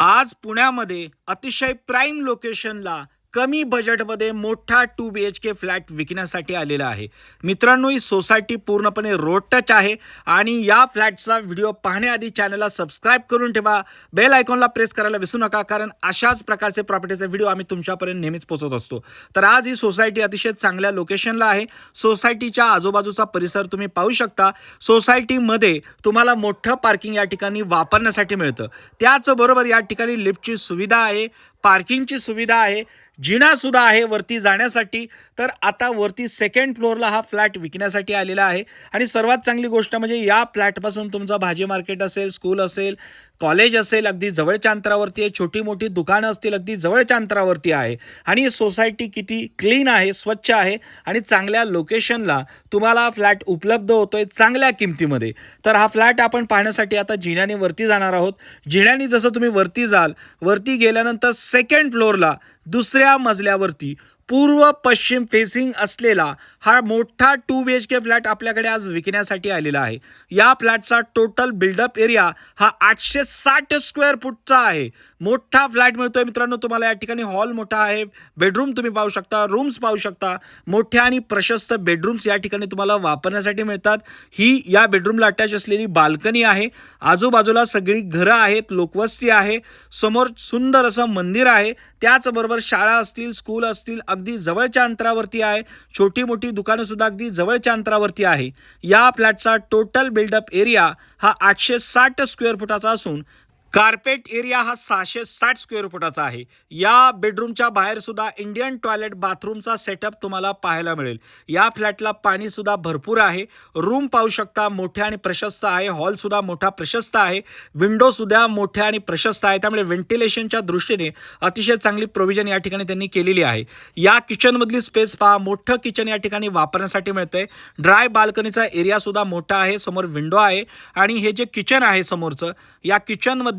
आज पुण्यामध्ये अतिशय प्राईम लोकेशनला कमी बजेटमध्ये मोठा two B H K flat विकण्यासाठी आलेला आहे. मित्रांनो ही सोसायटी पूर्णपणे रोड टच आहे आणि या फ्लॅटचा व्हिडिओ पाहण्याआधी चॅनलला सबस्क्राईब करून ठेवा. बेल आयकॉनला प्रेस करायला विसरू नका कारण अशाच प्रकारचे प्रॉपर्टीचे व्हिडिओ आम्ही तुमच्यापर्यंत नेहमीच पोचत असतो. तर आज ही सोसायटी अतिशय चांगल्या लोकेशनला आहे. सोसायटीच्या आजूबाजूचा परिसर तुम्ही पाहू शकता. सोसायटीमध्ये तुम्हाला मोठं पार्किंग या ठिकाणी वापरण्यासाठी मिळतं. त्याचबरोबर या ठिकाणी लिफ्टची सुविधा आहे. पार्किंगची सुविधा आहे जिनासुद्धा आहे वरती जाण्यासाठी. तर आता वरती सेकंड फ्लोअरला हा फ्लॅट विकण्यासाठी आलेला आहे. आणि सर्वात चांगली गोष्ट म्हणजे या फ्लॅटपासून तुमचं भाजी मार्केट असेल स्कूल असेल कॉलेज असेल अगदी जवळच्या अंतरावरती आहे छोटी मोठी दुकानं असतील अगदी जवळच्या अंतरावरती आहे. आणि ही सोसायटी किती क्लीन आहे स्वच्छ आहे आणि चांगल्या लोकेशनला तुम्हाला फ्लॅट उपलब्ध होतोय चांगल्या किमतीमध्ये. तर हा फ्लॅट आपण पाहण्यासाठी आता जिन्याने वरती जाणार आहोत. जिन्याने जसं तुम्ही वरती जाल वरती गेल्यानंतर सेकंड फ्लोअरला दुसऱ्या मजल्यावरती पूर्व पश्चिम फेसिंग असलेला हा मोठा two B H K flat आपल्याकडे आज विकण्यासाठी आलेला आहे. या फ्लॅटचा टोटल बिल्डअप एरिया हा आठशे साठ स्क्वेअर फूटचा आहे. मोठा फ्लॅट मिळतोय मित्रांनो तुम्हाला या ठिकाणी हॉल मोठा आहे बेडरूम तुम्ही पाहू शकता रूम्स पाहू शकता. मोठ्या आणि प्रशस्त बेडरूम्स या ठिकाणी तुम्हाला वापरण्यासाठी मिळतात. ही या बेडरूमला अटॅच असलेली बाल्कनी आहे. आजूबाजूला सगळी घरं आहेत लोकवस्ती आहे. समोर सुंदर असं मंदिर आहे. त्याचबरोबर शाळा असतील स्कूल असतील अगदी जवळच्या अंतरावरती आहे. छोटी मोठी दुकानं सुद्धा अगदी जवळच्या अंतरावरती आहे. या फ्लॅटचा टोटल बिल्डअप एरिया हा आठशे साठ स्क्वेअर फुटाचा असून कार्पेट एरिया हा सहाशे साठ स्क्वेअर फुटाचा आहे. या बेडरूमच्या बाहेर सुद्धा इंडियन टॉयलेट बाथरूमचा सेटअप तुम्हाला पाहायला मिळेल. या फ्लॅटला पाणी सुद्धा भरपूर आहे. रूम पाहू शकता मोठ्या आणि प्रशस्त आहे. हॉल सुद्धा मोठा प्रशस्त आहे. विंडो सुद्धा मोठ्या आणि प्रशस्त आहे. त्यामुळे व्हेंटिलेशनच्या दृष्टीने अतिशय चांगली प्रोव्हिजन या ठिकाणी त्यांनी केलेली आहे. या किचनमधली स्पेस पहा. मोठं किचन या ठिकाणी वापरण्यासाठी मिळतंय. ड्राय बाल्कनीचा एरिया सुद्धा मोठा आहे. समोर विंडो आहे. आणि हे जे किचन आहे समोरचं या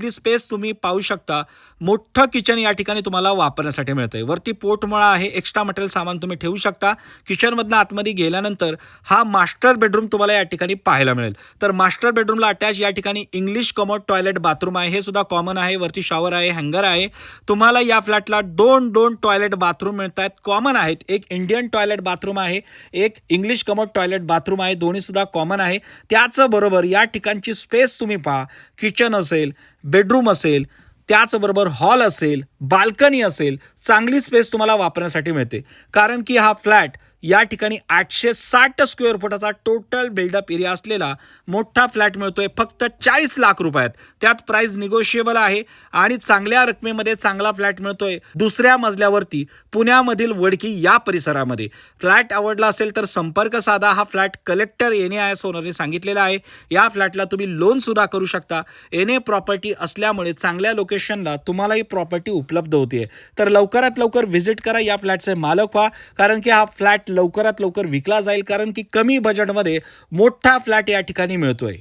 मधली स्पेस तुम्ही पाहू शकता. मोठं किचन या ठिकाणी तुम्हाला वापरण्यासाठी मिळतं आहे वरती पोटमळा आहे एक्स्ट्रा मटेरियल सामान तुम्ही ठेवू शकता. किचनमधनं आतमध्ये गेल्यानंतर हा मास्टर बेडरूम तुम्हाला या ठिकाणी पाहायला मिळेल. तर मास्टर बेडरूमला अटॅच या ठिकाणी इंग्लिश कमोड टॉयलेट बाथरूम आहे. हे सुद्धा कॉमन आहे. वरती शॉवर आहे हँगर आहे. तुम्हाला या फ्लॅटला दोन दोन टॉयलेट बाथरूम मिळत आहेत कॉमन आहेत. एक इंडियन टॉयलेट बाथरूम आहे. एक इंग्लिश कमोड टॉयलेट बाथरूम आहे. दोन्ही सुद्धा कॉमन आहे. त्याचबरोबर या ठिकाणची स्पेस तुम्ही पहा. किचन असेल बेडरूम असेल त्याचबरोबर हॉल असेल बाल्कनी असेल चांगली स्पेस तुम्हाला वापरण्यासाठी मिळते. कारण की हा फ्लॅट या ठिकाणी आठशे साठ स्क्वेअर फुटाचा टोटल बिल्डअप एरिया असलेला मोठा फ्लॅट मिळतोय. फक्त चाळीस लाख रुपयात. त्यात प्राइस निगोशिएबल आहे आणि चांगल्या रकमेमध्ये चांगला फ्लॅट मिळतोय. दुसऱ्या मजल्यावरती पुण्यामधील वडकी या परिसरामध्ये. फ्लॅट आवडला असेल तर संपर्क साधा. हा flat collector N A I S ओनरने सांगितलेला आहे. या फ्लॅटला तुम्ही लोन सुद्धा करू शकता. एन ए प्रॉपर्टी असल्यामुळे चांगल्या लोकेशनला तुम्हाला ही प्रॉपर्टी उपलब्ध होते तर लवकरात लवकर व्हिजिट करा. या फ्लॅटचे मालक व्हा. कारण की हा फ्लॅट लवकरात लवकर विकला जाईल कारण की कमी बजेटमध्ये मोठा फ्लॅट या ठिकाणी मिळतोय.